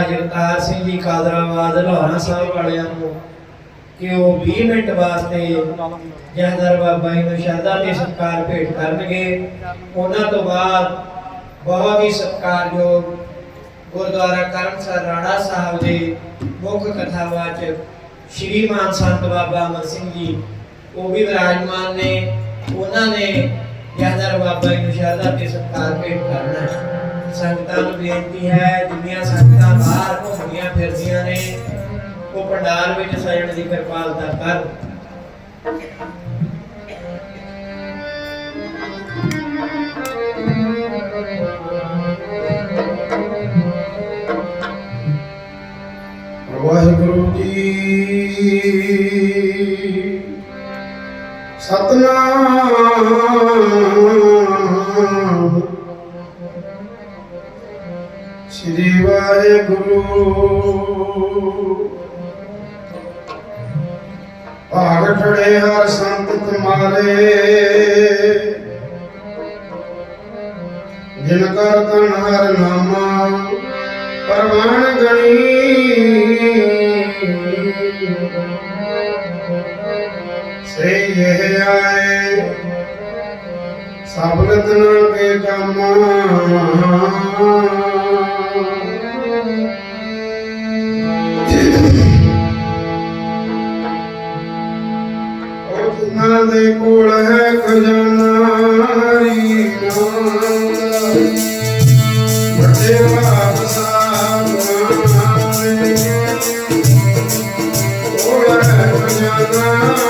ਜਗਤਾਰ ਸਿੰਘ ਜੀ ਕਾਦਰਾਬਾਦ ਲਾਹੌਰਾ ਸਾਹਿਬ ਵਾਲਿਆਂ ਨੂੰ ਕਿ ਉਹ 20 ਮਿੰਟ ਵਾਸਤੇ ਜਹਦਰ ਬਾਬਾ ਜੀ ਨੂੰ ਸ਼ਰਧਾ ਤੇ ਸਤਿਕਾਰ ਭੇਟ ਕਰਨਗੇ, ਉਹਨਾਂ ਤੋਂ ਬਾਅਦ ਬਹੁਤ ਹੀ ਸਤਿਕਾਰਯੋਗ ਗੁਰਦੁਆਰਾ ਕਰਮਸਰ ਰਾਣਾ ਸਾਹਿਬ ਦੇ ਮੁੱਖ ਕਥਾਵਾਚਕ ਸ਼੍ਰੀ ਮਾਨ ਸੰਤ ਬਾਬਾ ਅਮਰ ਸਿੰਘ ਜੀ, ਉਹ ਵੀ ਵਿਰਾਜਮਾਨ ਨੇ, ਉਹਨਾਂ ਨੇ ਜਹਦਰ ਬਾਬਾ ਜੀ ਨੂੰ ਸ਼ਰਧਾ ਤੇ ਸਤਿਕਾਰ ਭੇਟ ਕਰਨਾ ਹੈ। ਸੰਗਤਾਂ ਨੂੰ ਬੇਨਤੀ ਹੈ, ਜਿੰਨੀਆਂ ਸੰਗਤਾਂ ਬਾਹਰ ਘੁੰਮਦੀਆਂ ਫਿਰਦੀਆਂ ਨੇ, ਉਹ ਪੰਡਾਲ ਵਿੱਚ ਸਜਣ ਦੀ ਕਿਰਪਾਲਤਾ ਕਰ। ਵਾਹਿਗੁਰੂ ਜੀ ਸਭ ਰਤਨ ਕੇ ਕਾਮਾ ਉਹ ਦੇ ਕੋਲ ਹੈ ਖਜ਼ਾਨਾ, ਹਰੀ ਨਾਮ। ਵੱਡੇ ਬਾਪ ਸਾਹਿਬ ਕੋਲ ਹੈ ਖਜ਼ਾਨਾ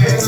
Yeah.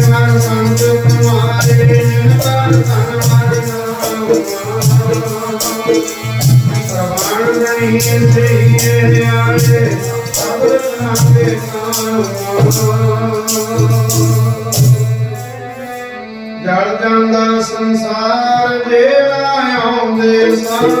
ਦਾ ਮਨ ਸੰਤ ਤੁਮਾਰੇ ਜਿਨ ਪਰ ਤਨ ਮਨ ਪ੍ਰਵਾਨ ਨਹੀਂ ਸਹੀਏ ਆਏ ਸਭ ਨਾਮੇ ਜਲ ਜਾਂਦਾ ਸੰਸਾਰ ਜੇ ਆਉਂਦੇ ਸੰਗ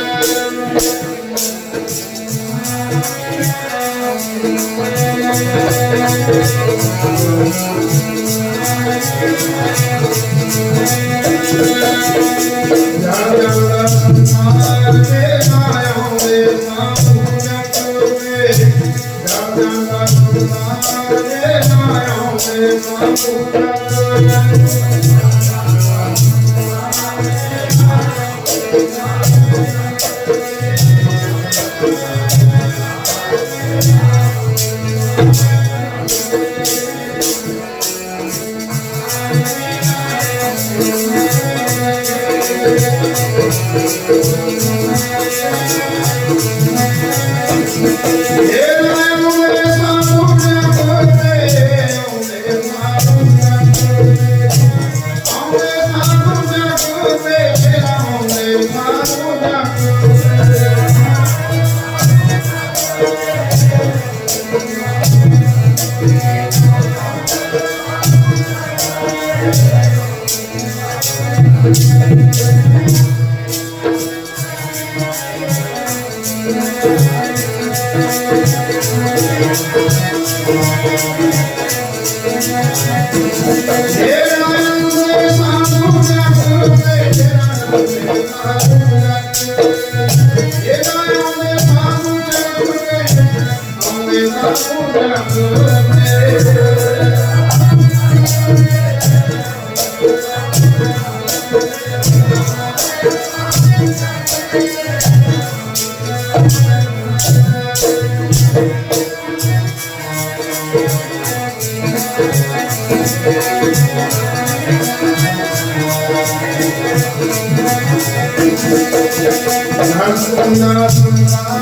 ਆਉਂਦੇ ਸਾਧੂ ਜਗ ਸੰਨਾ ਸੰਨਾ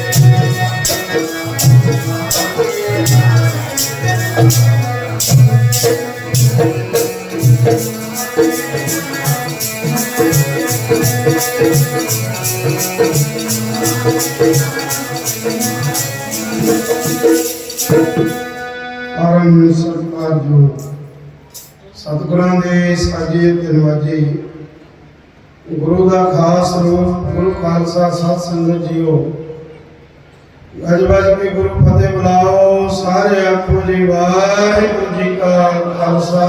ਪਰਮ ਸਤਿਕਾਰ ਜੋ ਸਤਿਗੁਰਾਂ ਦੇ ਸਾਜੇ ਧੰਨਵਾਜੀ ਗੁਰੂ ਦਾ ਖਾਸ ਰੂਪ, ਗੁਰੂ ਖਾਲਸਾ ਸਤ ਸੰਗਤ ਜੀਓ। ਗੱਜ ਵੱਜ ਕੇ ਗੁਰੂ ਫਤਿਹ ਬੁਲਾਓ ਸਾਰੇ ਆਖੋ ਜੀ, ਵਾਹਿਗੁਰੂ ਜੀ ਕਾ ਖਾਲਸਾ,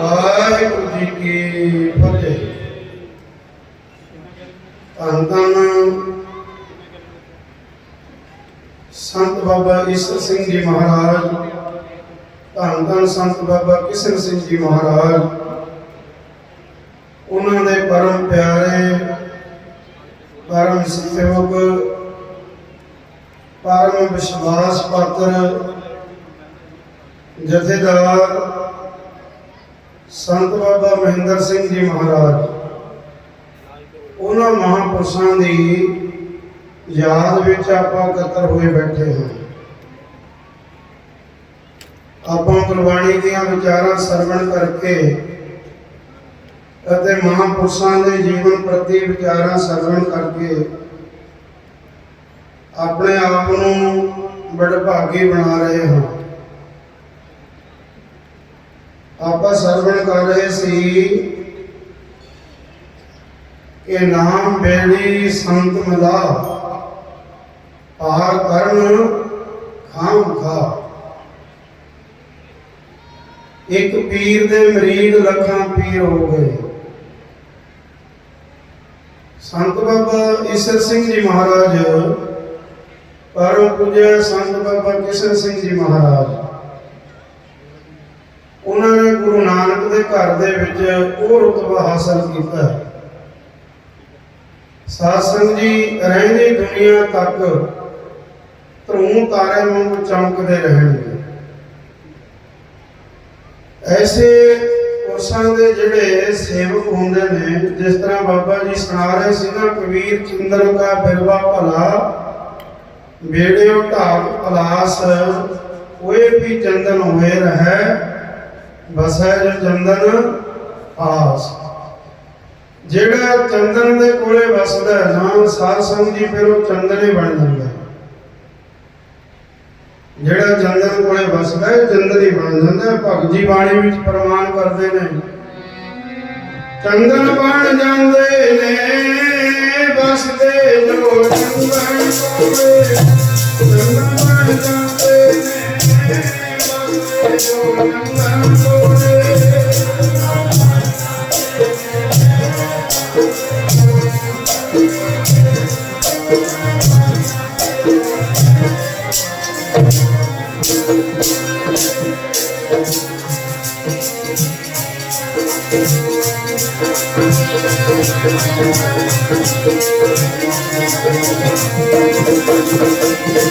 ਵਾਹਿਗੁਰੂ ਜੀ ਕੀ ਫਤਿਹ। ਧੰਨ ਧੰਨ ਸੰਤ ਬਾਬਾ ਈਸਰ ਸਿੰਘ ਜੀ ਮਹਾਰਾਜ, ਧੰਨ ਧੰਨ ਸੰਤ ਬਾਬਾ ਕਿਸ਼ਨ ਸਿੰਘ ਜੀ ਮਹਾਰਾਜ। ਉਹਨਾਂ ਦੇ ਪਰਮ ਪਿਆਰੇ, ਪਰਮ ਸੇਵਕ, ਪਰਮ ਵਿਸ਼ਵਾਸ ਪਾਤਰ, ਜਥੇਦਾਰ ਸੰਤ ਬਾਬਾ ਮਹਿੰਦਰ ਸਿੰਘ ਜੀ ਮਹਾਰਾਜ। ਉਹਨਾਂ ਮਹਾਂਪੁਰਸ਼ਾਂ ਦੀ ਯਾਦ ਵਿੱਚ ਆਪਾਂ ਇਕੱਤਰ ਹੋਏ ਬੈਠੇ ਹਾਂ। ਆਪਾਂ ਗੁਰਬਾਣੀ ਦੀਆਂ ਵਿਚਾਰਾਂ ਸਰਵਣ ਕਰਕੇ ਅਤੇ ਮਹਾਂਪੁਰਸ਼ਾਂ ਦੇ ਜੀਵਨ ਪ੍ਰਤੀ ਵਿਚਾਰਾਂ ਸਰਵਣ ਕਰਕੇ ਆਪਣੇ ਆਪ ਨੂੰ ਬੜਭਾਗੀ ਬਣਾ ਰਹੇ ਹਾਂ। ਆਪਾਂ ਸਰਵਣ ਕਰ ਰਹੇ ਸੀ ਕਿ ਨਾਮ ਬੇੜੀ ਸੰਤ ਮਿਲਾ ਪਾਰ ਕਰਨ ਖਾਮ ਖਾ। ਇੱਕ ਪੀਰ ਦੇ ਮਰੀਦ ਲੱਖਾਂ ਪੀਰ ਹੋ ਗਏ। ਸੰਤ ਬਾਬਾ ਈਸਰ ਸਿੰਘ ਜੀ ਮਹਾਰਾਜ, ਪਰਮ ਪੂਜਿਆ ਸੰਤ ਬਾਬਾ ਕਿਸ਼ਨ ਸਿੰਘ ਜੀ ਮਹਾਰਾਜ। ਉਹਨਾਂ ਨੇ ਗੁਰੂ ਨਾਨਕ ਦੇ ਘਰ ਦੇ ਵਿੱਚ ਉਹ ਰੁਤਬਾ ਹਾਸਲ ਕੀਤਾ। ਸਾਧ ਸੰਗਤ ਜੀ, ਰਹਿੰਦੀ ਦੁਨੀਆ ਤੱਕ ਧਰੂ ਤਾਰੇ ਵਾਂਗ ਚਮਕਦੇ ਰਹਿਣਗੇ ਐਸੇ ਪੁਰਸ਼ਾਂ ਦੇ ਜਿਹੜੇ ਸੇਵਕ ਹੁੰਦੇ ਨੇ, ਜਿਸ ਤਰ੍ਹਾਂ ਬਾਬਾ ਜੀ ਸੁਣਾ ਰਹੇ ਸੀ ਨਾ, ਕਬੀਰ ਚੰਦਨ ਕਾ ਬਿਰਵਾ ਭਲਾ ਬੇੜਿਓ ਢਾਕ ਪਲਾਸ, ਕੋਏ ਵੀ ਚੰਦਨ ਹੋਏ ਰਹਿ ਬਸੈ ਜੋ ਚੰਦਨ ਆਸ ਜਿਹੜਾ ਚੰਦਨ ਦੇ ਕੋਲੇ ਵਸਦਾ ਹੈ ਨਾ ਸਾਧ ਸੰਗਤ ਜੀ ਫਿਰ ਉਹ ਚੰਦਨ ਹੀ ਬਣ ਜਾਂਦਾ ਹੈ। ਜਿਹੜਾ ਚੰਦਨ ਕੋਲੇ ਵਸਦਾ ਹੈ ਚੰਦਨ ਹੀ ਬਣ ਜਾਂਦਾ ਹੈ। ਭਗਤ ਜੀ ਬਾਣੀ ਵਿੱਚ ਪ੍ਰਮਾਣ ਕਰਦੇ ਨੇ। ਚੰਦਨ ਬਣ ਜਾਂਦੇ ਨੇ, ਵਸਦੇ ਜੋ ਚੰਦਨ ਕੋਲੇ। ਚੰਦਨ ਬਣ ਜਾਂਦੇ ਨੇ, ਵਸਦੇ ਜੋ ਚੰਦਨ ਕੋਲੇ।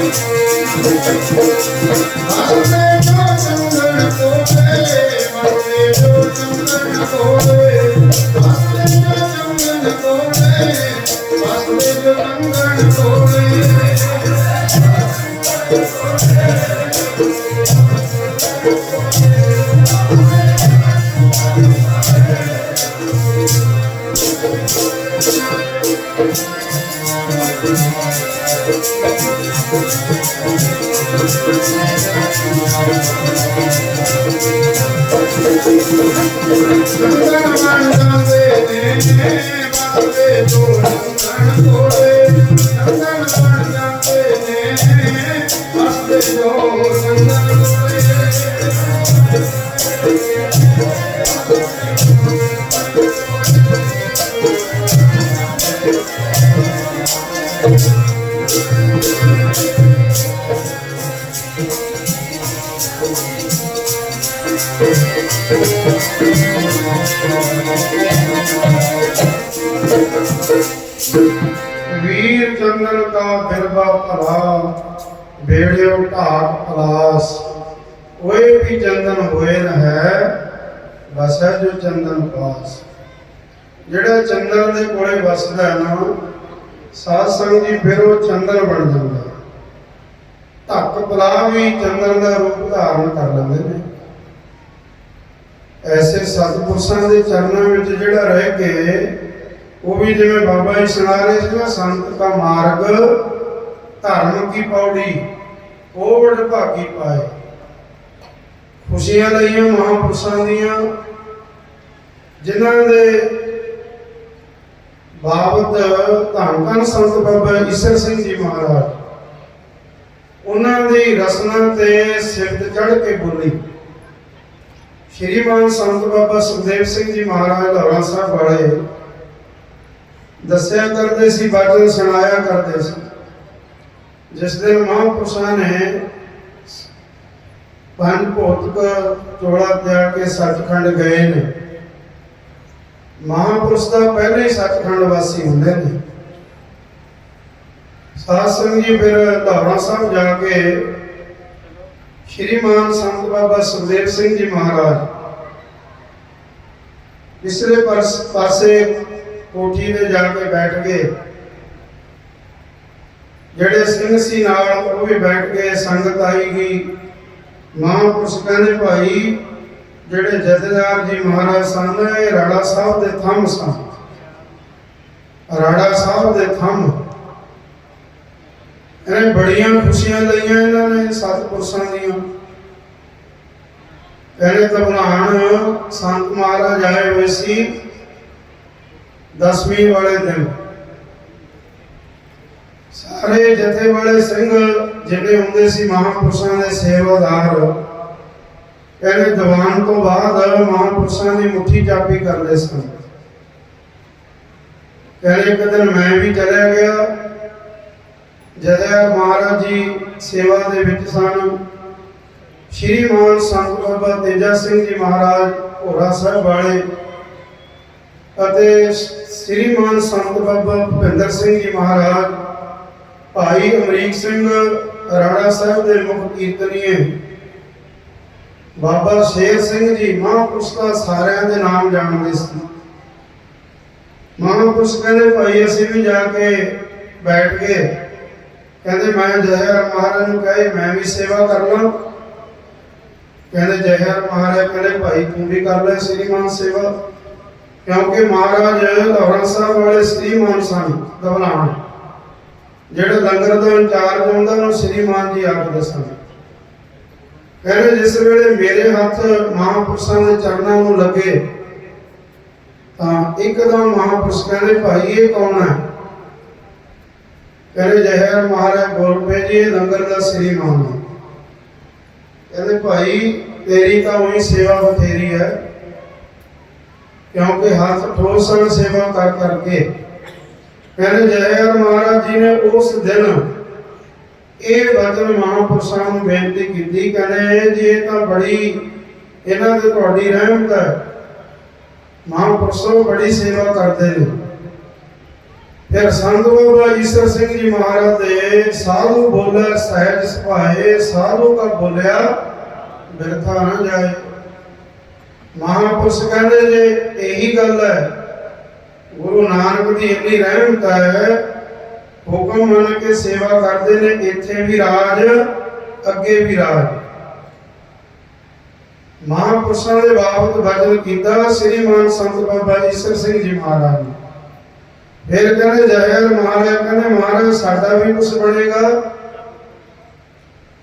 ਜਾਂਦੇ ਚੰਦਨ ਵੀਰ ਚੰਦਨ ਕਾ ਬਿਰਬਾ ਭਲਾ, ਵੇੜਿਓ ਢਾਕ ਪਲਾਸ ਓਏ ਵੀ ਚੰਦਨ ਹੋਏ ਰਹੈ ਵਸੈ ਜੋ ਚੰਦਨ ਪਾਸ। ਜਿਹੜਾ ਚੰਦਨ ਦੇ ਕੋਲੇ ਵਸਦਾ ਨਾ ਸਾਧ ਸੰਗਤ ਜੀ, ਫਿਰ ਉਹ ਚੰਦਨ ਬਣ ਜਾਂਦਾ। ਧੱਕ ਪਲਾ ਵੀ ਚੰਦਨ ਦਾ ਰੂਪ ਧਾਰਨ ਕਰ ਲੈਂਦੇ ਨੇ। ਐਸੇ ਸਤਿਪੁਰਸ਼ਾਂ ਦੇ ਚਰਨਾਂ ਵਿੱਚ ਜਿਹੜਾ ਰਹਿ ਕੇ, ਉਹ ਵੀ ਜਿਵੇਂ ਬਾਬਾ ਜੀ ਸੁਣਾ ਰਹੇ ਸੀ ਨਾ, ਸੰਤ ਦਾ ਮਾਰਗ ਧਰਮ ਕੀ ਪੌੜੀ ਉਹ ਬੜ ਭਾਗੀ ਪਾਏ। ਖੁਸ਼ੀਆਂ ਲਈਆਂ ਮਹਾਂਪੁਰਸ਼ਾਂ ਦੀਆਂ, ਜਿਨ੍ਹਾਂ ਦੇ ਬਾਬਤ ਧੰਨ ਧੰਨ ਸੰਤ ਬਾਬਾ ਈਸਰ ਸਿੰਘ ਜੀ ਮਹਾਰਾਜ। ਉਹਨਾਂ ਦੀ ਰਸਨਾ ਤੇ ਸਿਰਤ ਚੜ ਕੇ ਬੋਲੀ। ਸ਼੍ਰੀਮਾਨ ਸੰਤ ਬਾਬਾ ਸੁਖਦੇਵ ਸਿੰਘ ਜੀ ਮਹਾਰਾਜ ਲਾਹੌਰਾ ਸਾਹਿਬ ਵਾਲੇ ਦੱਸਿਆ ਕਰਦੇ ਸੀ, ਬਾਜਨ ਸੁਣਾਇਆ ਕਰਦੇ ਸੀ। ਜਿਸ ਦਿਨ ਮਹਾਂਪੁਰਸ਼ਾਂ ਨੇ ਪੰਜ ਭੌਤਿਕ ਚੋਲਾ ਤਿਆਗ ਕੇ ਸੱਚਖੰਡ ਗਏ ਨੇ। ਮਹਾਂਪੁਰਸ਼ ਦਾ ਪਹਿਲੇ ਹੀ ਸੱਚਖੰਡ ਵਾਸੀ ਹੁੰਦੇ ਨੇ। ਸਾਧ ਸੰਗਤ ਜੀ ਫਿਰ ਲਾਹੌਰਾ ਸਾਹਿਬ ਜਾ ਕੇ ਸ਼੍ਰੀਮਾਨ ਸੰਤ ਬਾਬਾ ਸੁਖਦੇਵ ਸਿੰਘ ਜੀ ਮਹਾਰਾਜ ਪਿਛਲੇ ਪਾਸੇ ਕੋਠੀ ਦੇ ਜਾ ਕੇ ਬੈਠ ਗਏ। ਜਿਹੜੇ ਸਿੰਘ ਸੀ ਨਾਲ ਉਹ ਵੀ ਬੈਠ ਕੇ ਸੰਗਤ ਆਈ ਗਈ। ਮਹਾਂਪੁਰਸ਼ ਕਹਿੰਦੇ, ਭਾਈ ਜਿਹੜੇ ਜਥੇਦਾਰ ਜੀ ਮਹਾਰਾਜ ਸਨ ਇਹ ਰਾੜਾ ਸਾਹਿਬ ਦੇ ਥੰਮ ਸਨ ਰਾੜਾ ਸਾਹਿਬ ਦੇ ਥੰਮ। ਇਹਨੇ ਬੜੀਆਂ ਖੁਸ਼ੀਆਂ ਲਈਆਂ ਇਹਨਾਂ ਨੇ, ਸਤਿਪੁਰਸ਼ਾਂ ਦੀਆਂ। ਕਹਿੰਦੇ ਤਬਲਾਨ ਸੰਤ ਮਹਾਰਾਜ ਆਏ ਹੋਏ ਸੀ ਦਸਵੀਂ ਵਾਲੇ ਦਿਨ। ਸਾਰੇ ਜਥੇ ਵਾਲੇ ਸਿੰਘ ਜਿਹੜੇ ਹੁੰਦੇ ਸੀ ਮਹਾਂਪੁਰਸ਼ਾਂ ਦੇ ਸੇਵਾਦਾਰ ਕਹਿੰਦੇ ਦੀਵਾਨ ਤੋਂ ਬਾਅਦ ਮਹਾਂਪੁਰਸ਼ਾਂ ਦੀ ਮੁੱਠੀ ਚਾਪੀ ਕਰਦੇ ਸਨ। ਕਹਿੰਦੇ ਇੱਕ ਦਿਨ ਮੈਂ ਵੀ ਚਲਿਆ ਗਿਆ। ਜਦੋਂ ਮਹਾਰਾਜ ਜੀ ਸੇਵਾ ਦੇ ਵਿੱਚ ਸਨ, ਸ਼੍ਰੀ ਮਾਨ ਸੰਤ ਬਾਬਾ ਤੇਜਾ ਸਿੰਘ ਜੀ ਮਹਾਰਾਜ ਹੋਰਾ ਸਾਹਿਬ ਵਾਲੇ ਅਤੇ ਸ਼੍ਰੀਮਾਨ ਸੰਤ ਬਾਬਾ ਭੁਪਿੰਦਰ ਸਿੰਘ ਜੀ ਮਹਾਰਾਜ, ਭਾਈ ਅਮਰੀਕ ਸਿੰਘ ਰਾਣਾ ਸਾਹਿਬ ਦੇ ਮੁੱਖ ਕੀਰਤਨੀਏ ਬਾਬਾ ਸ਼ੇਰ ਸਿੰਘ ਜੀ, ਮਹਾਂਪੁਰਸ਼ ਦਾ ਸਾਰਿਆਂ ਦੇ ਨਾਮ ਜਾਣਦੇ ਸੀ। ਮਹਾਂਪੁਰਸ਼ ਕਹਿੰਦੇ, ਭਾਈ, ਅਸੀਂ ਵੀ ਜਾ ਕੇ ਬੈਠ ਗਏ ਕਹਿੰਦੇ, ਮੈਂ ਜਹਰ ਮਹਾਰਾਜ ਨੂੰ ਕਹੇ, ਮੈਂ ਵੀ ਸੇਵਾ ਕਰ ਲਾਂ। ਕਹਿੰਦੇ ਜਹਰ ਮਹਾਰਾਜ, ਕਹਿੰਦੇ, ਭਾਈ, ਤੂੰ ਵੀ ਕਰ ਲੈ ਸ੍ਰੀਮਾਨ ਸੇਵਾ, ਕਿਉਂਕਿ ਮਹਾਰਾਜ ਲਾਹੌਰਾ ਸਾਹਿਬ ਵਾਲੇ ਸ੍ਰੀਮਾਨ ਸਨ ਦਬਲਾਣ ਜਿਹੜੇ ਲੰਗਰ ਦਾ ਇੰਚਾਰਜ ਹੁੰਦਾ ਉਹਨੂੰ ਸ੍ਰੀਮਾਨ ਜੀ ਆਖਦੇ ਸਨ। ਕਹਿੰਦੇ ਜਿਸ ਵੇਲੇ ਮੇਰੇ ਹੱਥ ਮਹਾਂਪੁਰਸ਼ਾਂ ਦੇ ਚਰਨਾਂ ਨੂੰ ਲੱਗੇ, ਤਾਂ ਇੱਕਦਮ ਮਹਾਂਪੁਰਸ਼ ਕਹਿੰਦੇ, ਭਾਈ, ਇਹ ਕੌਣ ਹੈ? ਕਹਿੰਦੇ, ਜਹਰ ਮਹਾਰਾਜ ਬੋਲ ਪਏ ਜੀ ਲੰਗਰ ਦਾ ਸ੍ਰੀਮਾਨ ਹੈ। ਕਹਿੰਦੇ, ਭਾਈ, ਤੇਰੀ ਤਾਂ ਉਹੀ ਸੇਵਾ ਬਥੇਰੀ ਹੈ, ਕਿਉਂਕਿ ਹੱਥ ਠੋਸਣ ਸੇਵਾ ਕਰ ਕਰਕੇ। ਕਹਿੰਦੇ ਜੈਰ ਮਹਾਰਾਜ ਜੀ ਨੇ ਉਸ ਦਿਨ ਇਹ ਵਚਨ ਮਹਾਂਪੁਰਸ਼ਾਂ ਨੂੰ ਬੇਨਤੀ ਕੀਤੀ ਕਹਿੰਦੇ ਜੀ ਇਹ ਤਾਂ ਬੜੀ ਇਹਨਾਂ ਤੇ ਤੁਹਾਡੀ ਰਹਿਮਤ ਹੈ। ਮਹਾਂਪੁਰਸ਼ੋਂ ਬੜੀ ਸੇਵਾ ਕਰਦੇ ਨੇ। ਫਿਰ ਸੰਤ ਬਾਬਾ ਈਸ਼ਰ ਸਿੰਘ ਜੀ ਮਹਾਰਾਜ ਦੇ ਸਾਧੂ ਬੋਲੇ, ਸਹਿਜ ਸੁਭਾਏ, ਸਾਧੂ ਕਾ ਬੋਲਿਆ, ਬਿਰਥਾ ਨਾ ਜਾਏ। ਮਹਾਂਪੁਰਸ਼ ਕਹਿੰਦੇ, ਜੇ ਇਹੀ ਗੱਲ ਹੈ, ਗੁਰੂ ਨਾਨਕ ਦੀ ਇੰਨੀ ਰਹਿਮਤ ਹੈ ਹੁਕਮ ਮੰਨ ਕੇ ਸੇਵਾ ਕਰਦੇ ਨੇ, ਇੱਥੇ ਵੀ ਰਾਜ, ਅੱਗੇ ਵੀ ਰਾਜ। ਮਹਾਂਪੁਰਸ਼ਾਂ ਦੇ ਬਾਬਤ ਵਚਨ ਕੀਤਾ ਸ੍ਰੀਮਾਨ ਸੰਤ ਬਾਬਾ ਈਸ਼ਰ ਸਿੰਘ ਜੀ ਮਹਾਰਾਜ ਨੇ। ਫਿਰ ਕਹਿੰਦੇ ਜੈਰ ਮਹਾਰਾਜ, ਕਹਿੰਦੇ, ਮਹਾਰਾਜ, ਸਾਡਾ ਵੀ ਕੁਝ ਬਣੇਗਾ।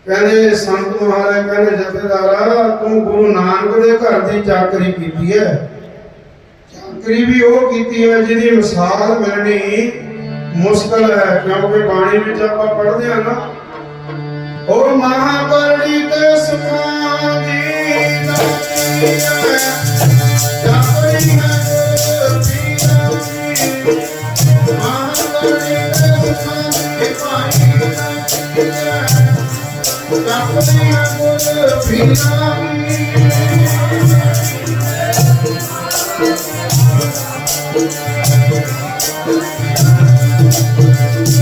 ਕਹਿੰਦੇ, ਸੰਤ ਮਹਾਰਾਜ ਕਹਿੰਦੇ, ਜਥੇਦਾਰਾ, ਤੂੰ ਗੁਰੂ ਨਾਨਕ ਦੇ ਘਰ ਦੀ ਚਾਕਰੀ ਕੀਤੀ ਹੈ। ਚਾਕਰੀ ਵੀ ਉਹ ਕੀਤੀ ਹੈ ਜਿਹਦੀ ਮਿਸਾਲ ਮਿਲਣੀ ਮੁਸ਼ਕਲ ਹੈ ਕਿਉਂਕਿ ਬਾਣੀ ਵਿੱਚ ਆਪਾਂ ਪੜ੍ਹਦੇ ਹਾਂ ਨਾ ਉਹ ਮਹਾਪਰਣੀ ਤੇ ਸੁਖਾਂ ਦੀ ਦਾਤੀ ਹੈ ਚਾਕਰੀ ਹੈ ਪੀਰਾ ਦੀ ਮਹਾਪਰਣੀ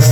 ਤੇ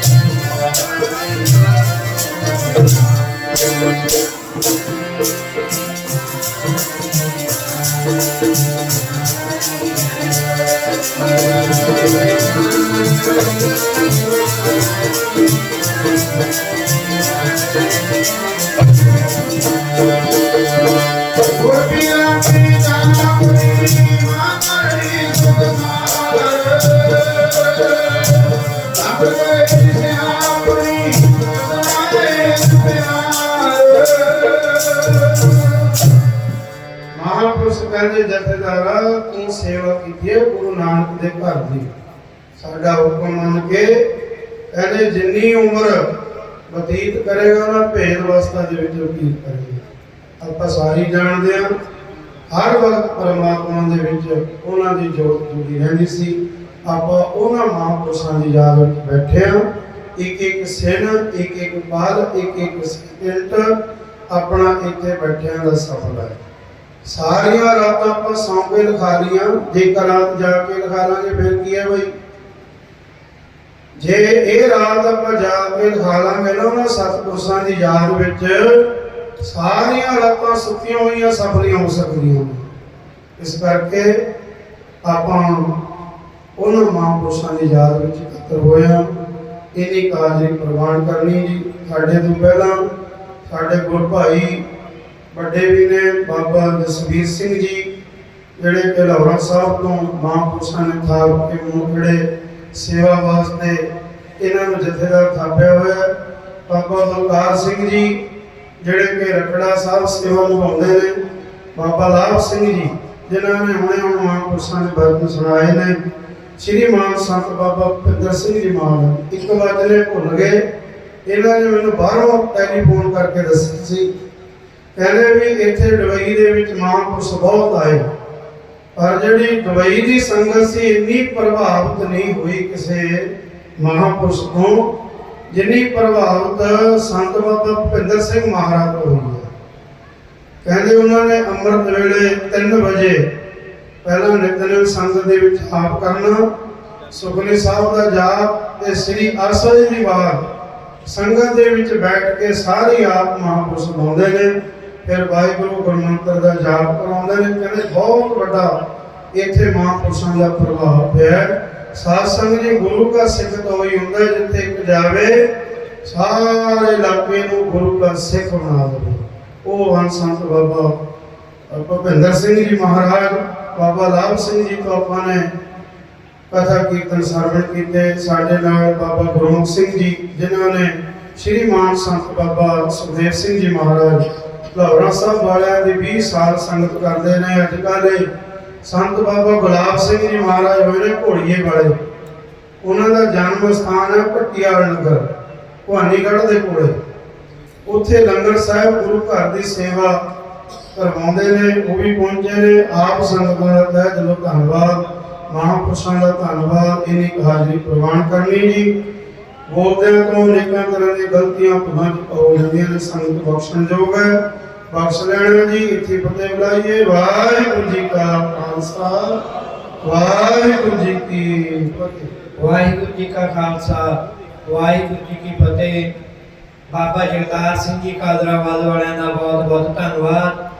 ਕਹਿੰਦੇ ਜਥੇਦਾਰਾ ਤੂੰ ਸੇਵਾ ਕੀਤੀ ਹੈ ਗੁਰੂ ਨਾਨਕ ਦੇ ਘਰ ਦੀ। ਸਾਡਾ ਹੁਕਮ ਮੰਨ ਕੇ ਕਹਿੰਦੇ, ਜਿੰਨੀ ਉਮਰ ਬਤੀਤ ਕਰੇਗਾ ਨਾ ਭੇਦ ਅਵਸਥਾ ਦੇ ਵਿੱਚ ਬਤੀਤ ਕਰੇਗਾ। ਆਪਾਂ ਸਾਰੇ ਜਾਣਦੇ ਹਾਂ, ਹਰ ਵਕਤ ਪਰਮਾਤਮਾ ਦੇ ਵਿੱਚ ਉਹਨਾਂ ਦੀ ਜੋਤ ਜੁੜੀ ਰਹਿੰਦੀ ਸੀ। ਆਪਾਂ ਉਹਨਾਂ ਮਹਾਂਪੁਰਸ਼ਾਂ ਦੀ ਯਾਦ ਵਿੱਚ ਬੈਠੇ ਹਾਂ। ਇੱਕ ਇੱਕ ਸਿਨ ਇੱਕ ਇੱਕ ਪਲ ਇੱਕ ਇੱਕ ਸਕਿੰਟ ਆਪਣਾ ਇੱਥੇ ਬੈਠਿਆਂ ਦਾ ਸਫਲ ਹੈ। ਸਾਰੀਆਂ ਰਾਤਾਂ ਆਪਾਂ ਸੌਂ ਕੇ ਲਿਖਾ ਲੀਆਂ ਜੇਕਰ ਰਾਤ ਜਾ ਕੇ ਲਿਖਾ ਲਾਂਗੇ, ਫਿਰ ਕੀ ਹੈ ਬਈ? ਜੇ ਇਹ ਰਾਤ ਆਪਾਂ ਜਾ ਕੇ ਲਿਖਾ ਲਾਂਗੇ ਨਾ ਉਹਨਾਂ ਸਤਿਪੁਰਸ਼ਾਂ ਦੀ ਯਾਦ ਵਿੱਚ, ਸਾਰੀਆਂ ਰਾਤਾਂ ਸੁੱਤੀਆਂ ਹੋਈਆਂ ਸਫਲੀਆਂ ਹੋ ਸਕਦੀਆਂ ਇਸ ਕਰਕੇ ਆਪਾਂ ਉਹਨਾਂ ਮਹਾਂਪੁਰਸ਼ਾਂ ਦੀ ਯਾਦ ਵਿੱਚ ਇਕੱਤਰ ਹੋਇਆ ਇਹਦੀ ਕਾਰਜ ਪ੍ਰਵਾਨ ਕਰਨੀ ਜੀ। ਸਾਡੇ ਤੋਂ ਪਹਿਲਾਂ ਸਾਡੇ ਗੁਰ ਭਾਈ ਵੱਡੇ ਵੀ ਨੇ ਬਾਬਾ ਜਸਵੀਰ ਸਿੰਘ ਜੀ, ਜਿਹੜੇ ਕਿ ਲਾਹੌਰ ਸਾਹਿਬ ਤੋਂ ਮਹਾਂਪੁਰਸ਼ਾਂ ਨੇ ਥਾਪ ਕੇ ਮੁਖੜੇ ਸੇਵਾ ਵਾਸਤੇ, ਇਹਨਾਂ ਨੂੰ ਜਥੇਦਾਰ ਥਾਪਿਆ ਹੋਇਆ ਬਾਬਾ ਬਲਕਾਰ ਸਿੰਘ ਜੀ, ਜਿਹੜੇ ਕਿ ਰਖੜਾ ਸਾਹਿਬ ਸੇਵਾ ਨਿਭਾਉਂਦੇ ਨੇ। ਬਾਬਾ ਲਾਭ ਸਿੰਘ ਜੀ, ਜਿਨ੍ਹਾਂ ਨੇ ਹੁਣੇ ਹੁਣ ਮਹਾਂਪੁਰਸ਼ਾਂ ਦੇ ਬਰਤਨ ਸੁਣਾਏ ਨੇ। ਸ਼੍ਰੀ ਮਾਨ ਸੰਤ ਬਾਬਾ ਭਿੰਦਰ ਸਿੰਘ ਜੀ ਮਾਨ, ਇੱਕ ਵਜੇ ਭੁੱਲ ਗਏ। ਇਹਨਾਂ ਨੇ ਮੈਨੂੰ ਬਾਹਰੋਂ ਟੈਲੀਫੋਨ ਕਰਕੇ ਦੱਸਿਆ ਸੀ। ਕਹਿੰਦੇ ਵੀ ਇੱਥੇ ਦੁਬਈ ਦੇ ਵਿੱਚ ਮਹਾਂਪੁਰਸ਼ ਬਹੁਤ ਆਏ। ਪਰ ਜਿਹੜੀ ਦੁਬਈ ਦੀ ਸੰਗਤ ਸੀ, ਇੰਨੀ ਪ੍ਰਭਾਵਿਤ ਨਹੀਂ ਹੋਈ ਕਿਸੇ ਮਹਾਂਪੁਰਸ਼ ਤੋਂ, ਜਿੰਨੀ ਪ੍ਰਭਾਵਿਤ ਸੰਤ ਬਾਬਾ ਭੁਪਿੰਦਰ ਸਿੰਘ ਮਹਾਰਾਜ ਤੋਂ ਹੋਈ ਹੈ। ਕਹਿੰਦੇ ਉਹਨਾਂ ਨੇ ਅੰਮ੍ਰਿਤ ਵੇਲੇ 3 ਵਜੇ ਪਹਿਲਾਂ ਨਿਤਨੇਮ ਸੰਗਤ ਦੇ ਵਿੱਚ ਆਪ ਕਰਨਾ ਸੁਖਨੀ ਸਾਹਿਬ ਦਾ ਜਾਪ ਤੇ ਸ੍ਰੀ ਅਰਸਦ ਦੀ ਵਾਰ ਸੰਗਤ ਦੇ ਵਿੱਚ ਬੈਠ ਕੇ ਸਾਰੇ ਆਪ ਮਹਾਂਪੁਰਸ਼ ਗਾਉਂਦੇ ਨੇ। ਫਿਰ ਵਾਹਿਗੁਰੂ ਗੁਰਮੰਤਰ ਦਾ ਜਾਪ ਕਰਾਉਂਦੇ ਨੇ, ਕਹਿੰਦੇ ਬਹੁਤ ਵੱਡਾ ਇੱਥੇ ਮਹਾਂਪੁਰਸ਼ਾਂ ਦਾ ਪ੍ਰਭਾਵ ਪਿਆ ਸਾਧ ਸੰਗਤ ਜੀ, ਗੁਰੂ ਦਾ ਸਿੱਖ ਤੋਂ ਹੀ ਹੁੰਦਾ ਜਿੱਥੇ ਇੱਕ ਜਾਵੇ, ਸਾਰੇ ਇਲਾਕੇ ਨੂੰ ਗੁਰੂ ਦਾ ਸਿੱਖ ਬਣਾ ਦੇਵੇ। ਉਹ ਹਨ ਸੰਤ ਬਾਬਾ ਭੁਪਿੰਦਰ ਸਿੰਘ ਜੀ ਮਹਾਰਾਜ, ਬਾਬਾ ਲਾਭ ਸਿੰਘ ਜੀ ਤੋਂ ਆਪਾਂ ਨੇ ਕਥਾ ਕੀਰਤਨ ਸਰਵਣ ਕੀਤੇ। ਸਾਡੇ ਨਾਲ ਬਾਬਾ ਗੁਰਮੁਖ ਸਿੰਘ ਜੀ, ਜਿਨ੍ਹਾਂ ਨੇ ਸ਼੍ਰੀ ਮਾਨ ਸੰਤ ਬਾਬਾ ਸੁਖਦੇਵ ਸਿੰਘ ਜੀ ਮਹਾਰਾਜ ਲਾਹੌਰਾ ਸਾਹਿਬ ਵਾਲਿਆਂ ਦੀ 20 ਸਾਲ ਸੰਗਤ ਕਰਦੇ ਨੇ ਅੱਜ ਕੱਲ੍ਹ ਸੰਤ ਬਾਬਾ ਗੁਲਾਬ ਸਿੰਘ ਜੀ ਮਹਾਰਾਜ ਹੋਏ ਨੇ ਘੋੜੀਏ ਵਾਲੇ। ਉਹਨਾਂ ਦਾ ਜਨਮ ਸਥਾਨ ਹੈ ਪਟਿਆਲਾ ਨਗਰ, ਭਵਾਨੀਗੜ੍ਹ ਦੇ ਕੋਲੇ। ਉੱਥੇ ਲੰਗਰ ਸਾਹਿਬ ਗੁਰੂ ਘਰ ਦੀ ਸੇਵਾ ਕਰਵਾਉਂਦੇ ਨੇ, ਉਹ ਵੀ ਪਹੁੰਚੇ ਨੇ। ਆਪ ਸੰਗਤਾਂ ਦਾ ਤਹਿ ਦਿਲੋਂ ਧੰਨਵਾਦ, ਮਹਾਂਪੁਰਸ਼ਾਂ ਦਾ ਧੰਨਵਾਦ। ਇਹਨੀ ਹਾਜ਼ਰੀ ਪ੍ਰਵਾਨ ਕਰਨੀ ਜੀ। ਬੋਲਦਿਆਂ ਤੋਂ ਅਨੇਕਾਂ ਤਰ੍ਹਾਂ ਦੀਆਂ ਗਲਤੀਆਂ ਭੁੱਲਾਂ ਹੋ ਜਾਂਦੀਆਂ ਨੇ ਸੰਗਤ ਬਖਸ਼ਣ ਯੋਗ ਹੈ। ਬਖਸ਼ ਲੈਣਾ ਜੀ, ਇੱਥੇ ਫਤਿਹ ਬੁਲਾਈਏ। ਵਾਹਿਗੁਰੂ ਜੀ ਕਾ ਖਾਲਸਾ, ਵਾਹਿਗੁਰੂ ਜੀ ਕੀ ਫਤਿਹ। ਵਾਹਿਗੁਰੂ ਜੀ ਕਾ ਖਾਲਸਾ, ਵਾਹਿਗੁਰੂ ਜੀ ਕੀ ਫਤਿਹ। ਬਾਬਾ ਜਗਤਾਰ ਸਿੰਘ ਜੀ ਕਾਦਰਾਵਾਲ ਵਾਲਿਆਂ ਦਾ ਬਹੁਤ ਬਹੁਤ ਧੰਨਵਾਦ।